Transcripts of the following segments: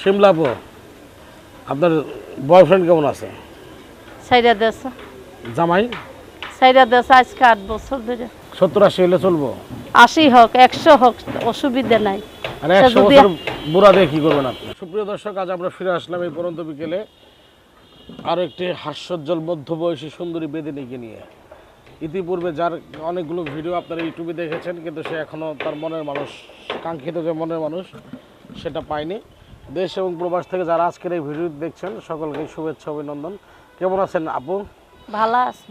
শিমলাপু আপনার বয়ফ্রেন্ড কেমন আছে? সাইরা দেশ। জামাই? সাইরা দেশ আজকে আট বছর ধরে। সত্তর আশি হলে চলবো? আশি হোক একশো হোক অসুবিধা নাই। আর একশো বছর বুড়া দিয়ে কি করবেন আপনি? সুপ্রিয় দর্শক আজ আমরা ফিরে আসলাম এই পরন্ত বিকেলে আরও একটি হাস্যোজ্জ্বল মধ্যবয়সী সুন্দরী বেদিনীকে নিয়ে। ইতিপূর্বে যার অনেকগুলো ভিডিও আপনারা ইউটিউবে দেখেছেন কিন্তু সে এখনও তার মনের মানুষ কাঙ্ক্ষিত যে মনের মানুষ সেটা পায়নি। দেশ এবং প্রবাস থেকে যারা আজকের এই ভিডিও দেখছেন সকলকে শুভেচ্ছা অভিনন্দন। কেমন আছেন আপু? ভালো আছে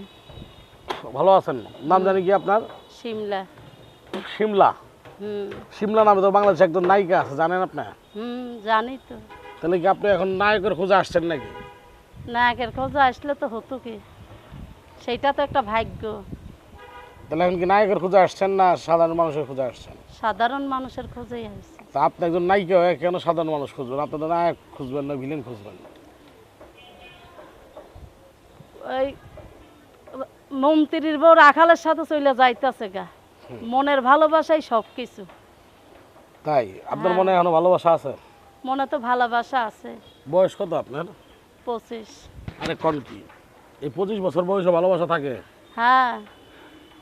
ভালো আছেন? নাম জানি কি আপনার? শিমলা? হুম। শিমলা নামে তো বাংলাদেশে একজন নায়িকা আছে জানেন আপনি? হুম জানি তো। তাহলে কি আপনি এখন নায়কের খোঁজে আসছেন নাকি? নায়কের খোঁজে আসলে তো হতো কি? সেইটা তো একটা ভাগ্য। তাহলে এখন কি নায়কের খোঁজে আসছেন না সাধারণ মানুষের খোঁজে আসছেন? সাধারণ মানুষের খোঁজেই আসছে। তা আপনি একজন নায়িকা হয়ে কেন সাধারণ মানুষ খুঁজবেন? আপনি তো নায়ক খুঁজবেন না ভিলেন খুঁজবেন ওই মন্ত্রীর বউ রাখালের সাথে চলে যাইতেছে গা। মনের ভালোবাসাই সব কিছু তাই? আপনার হ্যাঁ। মনে এখনও ভালোবাসা আছে? মনে তো ভালোবাসা আছে। বয়স কত আপনার? পঁচিশ। আরে কন কি? এই পঁচিশ বছর বয়সে ভালোবাসা থাকে। হ্যাঁ।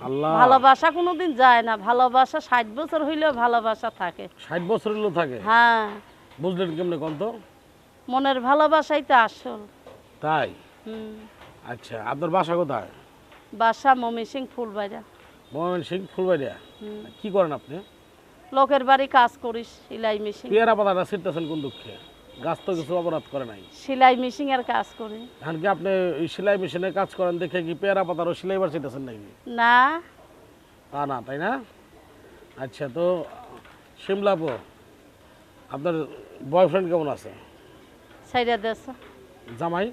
ভালোবাসা কোনোদিন যায় না ভালোবাসা ষাট বছর হইলেও ভালোবাসা থাকে। ষাট বছর হলেও থাকে? হ্যাঁ। বুঝলেন কেমনে কন তো মনের ভালোবাসাই তো আসল। তাই? হুম। আচ্ছা আপনার বাসা কোথায়? বাসা মমি সিং ফুলবাইরা মোহামেন সিং হুম। কি করেন আপনি? লোকের বাড়ি কাজ করিস সেলাই মেশিন। পেয়ারা পাতাটা ছিটতেছেন কোন দুঃখে? গাছ তো কিছু অপরাধ করে নাই। সেলাই মেশিন এর কাজ করি। এখন কি আপনি ওই সেলাই মেশিনে কাজ করেন দেখে কি পেয়ারা পাতারও সেলাই বার নাকি? না। তা না তাই না? আচ্ছা তো শিমলাপু আপনার বয়ফ্রেন্ড কেমন আছে? সাইরা দেশ। জামাই?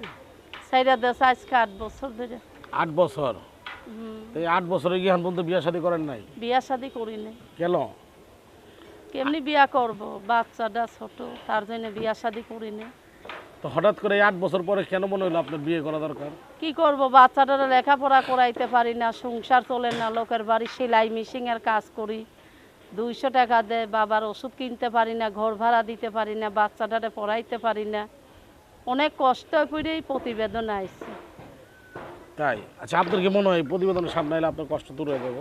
সাইরা দেশ আজকে আট বছর ধরে। আট বছর? তো এই আট বছরে গিয়ে এখন পর্যন্ত বিয়ে শাদী করেন নাই? বিয়া শাদি করি নাই। কেন? কেমনি বিয়া করব? বাচ্চাটা ছোট তার জন্য বিয়া শাদি করি নাই তো হঠাৎ করে আট বছর পরে কেন মনে হলো আপনার বিয়ে করা দরকার? কি করব? বাচ্চাটারা লেখাপড়া করাইতে পারি না সংসার চলে না লোকের বাড়ি সেলাই মেশিনের কাজ করি। দুইশো টাকা দেয় বাবার ওষুধ কিনতে পারি না ঘর ভাড়া দিতে পারি না বাচ্চাটারে পড়াইতে পারি না। অনেক কষ্ট করেই প্রতিবেদন আইছে। তাই? আচ্ছা আপনার কি মনে হয় প্রতিবেদনের সামনে এলে আপনার কষ্ট দূর হয়ে যাব?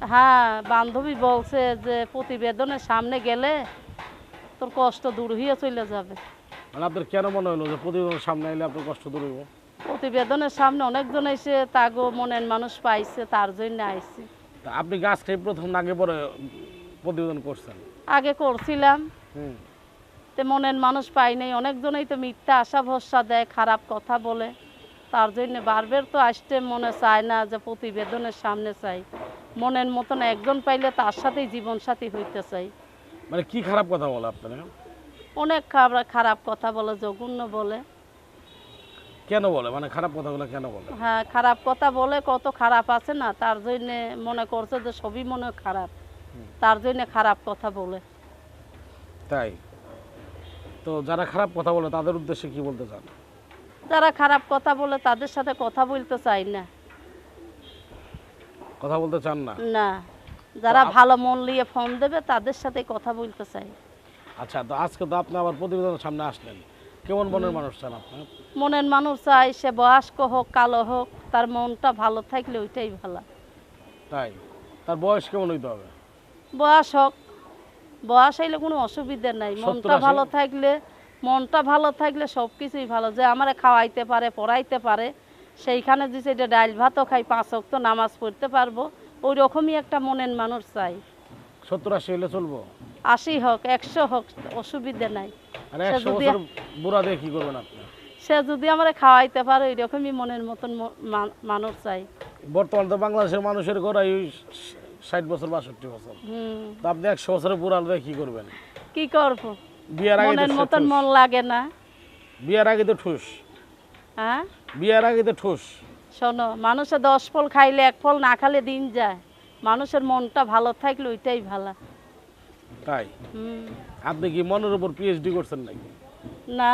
হ্যাঁ বান্ধবী বলছে যে প্রতিবেদনের সামনে গেলে তোর কষ্ট দূর হয়ে চলে যাবে। মানে আপনার কেন মনে হলো যে প্রতিবেদনের সামনে এলে আপনার কষ্ট দূর হইব? প্রতিবেদনের সামনে অনেকজন এসে তাগো মনের মানুষ পাইছে তার জন্য আইছি। তা আপনি গাছ খেয়ে প্রথম আগে পরে প্রতিবেদন করছেন? আগে করছিলাম। হুম। তে মনের মানুষ পাই নাই অনেকজনই তো মিথ্যা আশা ভরসা দেয় খারাপ কথা বলে। তার জন্য বারবার তো আসতে মনে চায় না যে প্রতিবেদনের সামনে চাই। মনের মতন একজন পাইলে তার সাথেই জীবন সাথী হইতে চাই। মানে কি খারাপ কথা বলে আপনারা অনেক খারাপ খারাপ কথা বলে জঘন্য বলে। কেন বলে? মানে খারাপ কথাগুলো কেন বলে? হ্যাঁ খারাপ কথা বলে কত খারাপ আছে না তার জন্য মনে করছে যে সবই মনে খারাপ। তার জন্য খারাপ কথা বলে। তাই? তো যারা খারাপ কথা বলে তাদের উদ্দেশ্যে কি বলতে চান? যারা খারাপ কথা বলে তাদের সাথে কথা বলতে চাই না। কথা বলতে চান না? না। যারা ভালো মন নিয়ে ফোন দেবে তাদের সাথে কথা বলতে চাই। আচ্ছা তো আজকে তো আপনি আবার প্রতিবেদনের সামনে আসলেন। কেমন মনের মানুষ চান আপনার মনের মানুষ চাই সে বয়স্ক হোক কালো হোক তার মনটা ভালো থাকলে ওইটাই ভালো। তাই? তার বয়স কেমন হইতে হবে? বয়স হোক। বয়স হইলে কোনো অসুবিধা নাই। মনটা ভালো থাকলে মনটা ভালো থাকলে সব কিছুই ভালো। যে আমারে খাওয়াইতে পারে পড়াইতে পারে সেইখানে যে এটা ডাইল ভাতও খাই পাঁচ অক্ত নামাজ পড়তে পারব। ওই রকমই একটা মনের মানুষ চাই। সত্তর আশি হলে চলবো? আশি হোক একশো হোক অসুবিধা নাই। বুড়া দিয়ে কি করবেন আপনি? সে যদি আমারে খাওয়াইতে পারে ওই রকমই মনের মতন মানুষ চাই। বর্তমানে তো বাংলাদেশের মানুষের গড়াই ষাট বছর বাষট্টি বছর। তো আপনি একশো বছরের বুড়া দিয়ে কি করবেন? কি করব? বিয়ের আগে মনের মতন মন লাগে না। বিয়ের আগে তো ঠুস। হ্যাঁ? বিয়ের আগে তো ঠোস। শোনো মানুষে দশ ফল খাইলে এক ফল না খালে দিন যায়। মানুষের মনটা ভালো থাকলে ওইটাই ভালো। তাই? হুম। আপনি কি মনের উপর পিএইচডি করছেন নাকি? না।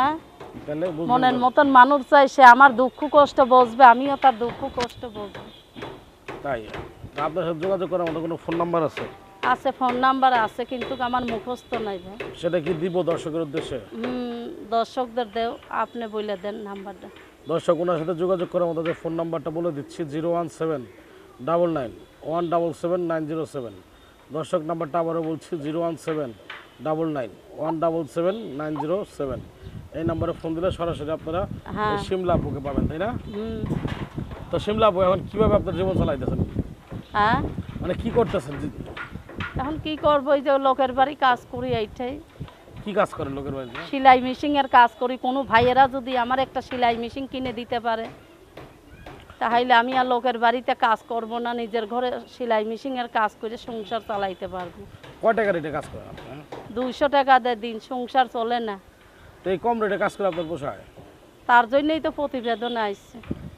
তাহলে মনের মতন মানুষ চাই সে আমার দুঃখ কষ্ট বুঝবে আমিও তার দুঃখ কষ্ট বুঝব। তাই? আপনার সাথে যোগাযোগ করার মতো কোনো ফোন নাম্বার আছে? আছে ফোন নাম্বার আছে কিন্তু আমার মুখস্থ নাই ভাই। সেটা কি দিব দর্শকের উদ্দেশ্যে? হুম। দর্শকদের দেও আপনি বলে দেন নাম্বারটা। দর্শক ওনার সাথে যোগাযোগ করার মতো ফোন নাম্বারটা বলে দিচ্ছি zero one seven double nine one double seven nine zero seven. দর্শক নাম্বারটা আবারও বলছি zero one seven double nine one double seven nine zero seven. এই নাম্বারে ফোন দিলে সরাসরি আপনারা হ্যাঁ। সিমলা আপুকে পাবেন তাই না? তো সিমলা আপু এখন কীভাবে আপনার জীবন চালাইতেছেন? হ্যাঁ? মানে কি করতেছেন? এখন কি করব এই যে লোকের বাড়ি কাজ করি এইটাই। কি কাজ করেন লোকের বাড়িতে? সেলাই মেশিনের কাজ করি। কোনো ভাইয়েরা যদি আমার একটা সেলাই মেশিন কিনে দিতে পারে তাহলে আমি আর লোকের বাড়িতে কাজ করব না নিজের ঘরে সেলাই মেশিনের কাজ করে সংসার চালাইতে পারব। কয় টাকা রেটে কাজ করেন? দুইশো টাকা দেয় দিন সংসার চলে না। তো এই কম রেটে কাজ করে আপনার পোষায়? তার জন্যই তো প্রতিবেদন আসছে।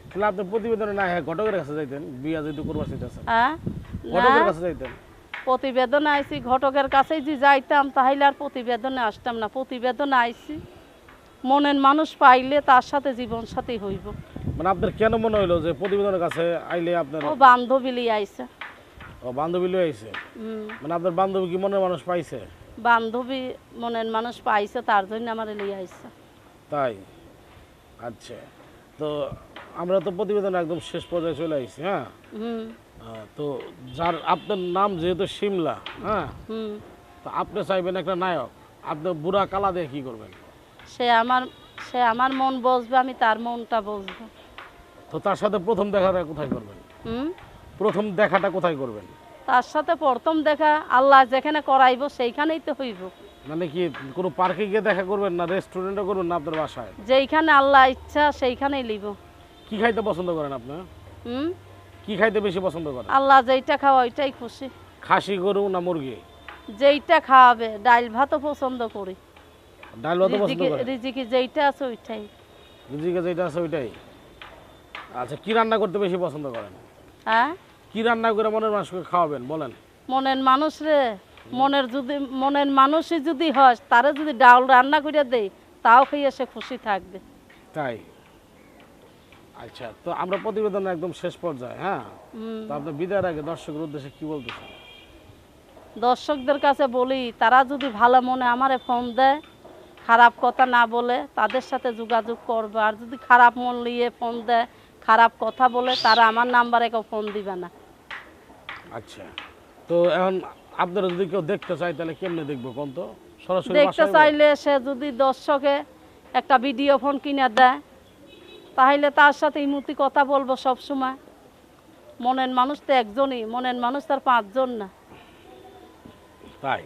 তাহলে আপনি প্রতিবেদনে না হ্যাঁ ঘটকের কাছে যাইতেন বিয়া যদি করবার চাইতেছেন। হ্যাঁ ঘটকের কাছে যাইতেন? প্রতিবেদন আইছি ঘটকের কাছেই যে যাইতাম তাহলে আর প্রতিবেদনে আসতাম না। প্রতিবেদন আইছি মনের মানুষ পাইলে তার সাথে জীবন সাথী হইব। মানে আপনার কেন মনে হইল যে প্রতিবেদনের কাছে আইলে আপনার ও বান্ধবীলি আইছে। ও বান্ধবী লয়ে আইছে? হুম। মানে আপনার বান্ধবী কি মনের মানুষ পাইছে? বান্ধবী মনের মানুষ পাইছে তার জন্য আমার লিয়ে আইছে। তাই? আচ্ছা। তো আমরা তো প্রতিবেদন একদম শেষ পর্যায়ে চলে আইছি হ্যাঁ? তো যার আপনার নাম যেহেতু সিমলা হ্যাঁ তো আপনি চাইবেন একটা নায়ক। আপনি বুড়া কালা দিয়ে কি করবেন? সে আমার সে আমার মন বসবে আমি তার মনটা বসবো। তো তার সাথে প্রথম দেখাটা কোথায় করবেন? হুম? প্রথম দেখাটা কোথায় করবেন? তার সাথে প্রথম দেখা আল্লাহ যেখানে করাইব সেইখানেই তো হইব। মানে কি কোনো পার্কে গিয়ে দেখা করবেন না রেস্টুরেন্টে করবেন না আপনার বাসায়? যেইখানে আল্লাহ ইচ্ছা সেইখানেই লিব। কি খাইতে পছন্দ করেন আপনি? হুম? কি খাইতে বেশি পছন্দ করে? আল্লাহ যেইটা খাওয়া ওইটাই খুশি। খাসি গরু না মুরগি? যেইটা খাওয়াবে ডাইল ভাতও পছন্দ করি। ডাল ভাতও পছন্দ করেন রিজিকে যেইটা আছে ওইটাই। রিজিকে যেটা আছে ওইটাই। আচ্ছা কি রান্না করতে বেশি পছন্দ করেন? হ্যাঁ? কি রান্না করে মনের মানুষকে খাওয়াবেন বলেন। মনের মানুষ রে মনের যদি মনের মানুষই যদি হয় তারে যদি ডাল রান্না করে দেয় তাও খেয়ে সে খুশি থাকবে। তাই? আচ্ছা তো আমরা প্রতিবেদন একদম শেষ পর্যায়ে হ্যাঁ? তো আপনার বিদায়ের আগে দর্শকের উদ্দেশ্যে কি বলতেছেন? দর্শকদের কাছে বলি তারা যদি ভালো মনে আমারে ফোন দেয় খারাপ কথা না বলে তাদের সাথে যোগাযোগ করবে। আর যদি খারাপ মন নিয়ে ফোন দেয় খারাপ কথা বলে তারা আমার নাম্বারে কেউ ফোন দিবে না। আচ্ছা তো এখন আপনারা যদি কেউ দেখতে চায় তাহলে কেমনে দেখব কোন তো? সরাসরি দেখতে চাইলে সে যদি দর্শকে একটা ভিডিও ফোন কিনে দেয় তাহলে তার সাথে এই ইমুতি কথা বলব সব সময়। মনের মানুষ তো একজনই মনের মানুষ তার পাঁচজন না। তাই?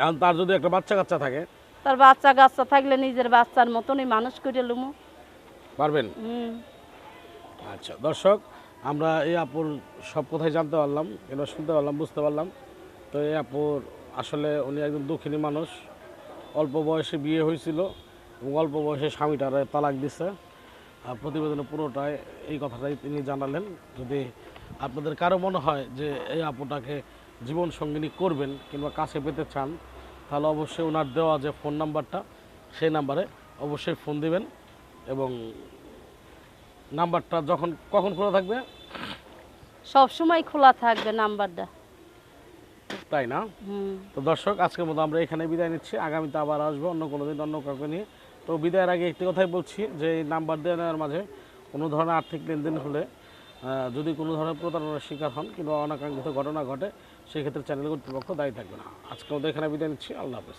এখন তার যদি একটা বাচ্চা কাচ্চা থাকে? তার বাচ্চা কাচ্চা থাকলে নিজের বাচ্চার মতনই মানুষ করে লুমু। পারবেন? হুম। আচ্ছা দর্শক আমরা এই আপুর সব কথাই জানতে পারলাম এবার শুনতে পারলাম বুঝতে পারলাম। তো এই আপুর আসলে উনি একজন দুঃখিনী মানুষ। অল্প বয়সে বিয়ে হয়েছিল এবং অল্প বয়সে স্বামীটার তালাক দিছে। প্রতিবেদনে পুরোটাই এই কথাটাই তিনি জানালেন। যদি আপনাদের কারও মনে হয় যে এই আপুটাকে জীবন সঙ্গিনী করবেন কিংবা কাছে পেতে চান তাহলে অবশ্যই ওনার দেওয়া যে ফোন নাম্বারটা সেই নাম্বারে অবশ্যই ফোন দিবেন এবং নাম্বারটা যখন কখন খোলা থাকবে? সব সময় খোলা থাকবে নাম্বারটা। তাই না? তো দর্শক আজকের মতো আমরা এখানে বিদায় নিচ্ছি। আগামীতে আবার আসব অন্য কোনো দিন অন্য কাউকে নিয়ে। তো বিদায়ের আগে একটি কথাই বলছি, যে এই নাম্বার দেওয়ার মাঝে কোনো ধরনের আর্থিক লেনদেন হলে যদি কোনো ধরনের প্রতারণার শিকার হন কিংবা অনাকাঙ্ক্ষিত ঘটনা ঘটে সেক্ষেত্রে চ্যানেল কর্তৃপক্ষ দায়ী থাকবে না। আজকে ওদের এখানে বিদায় নিচ্ছি। আল্লাহ হাফেজ।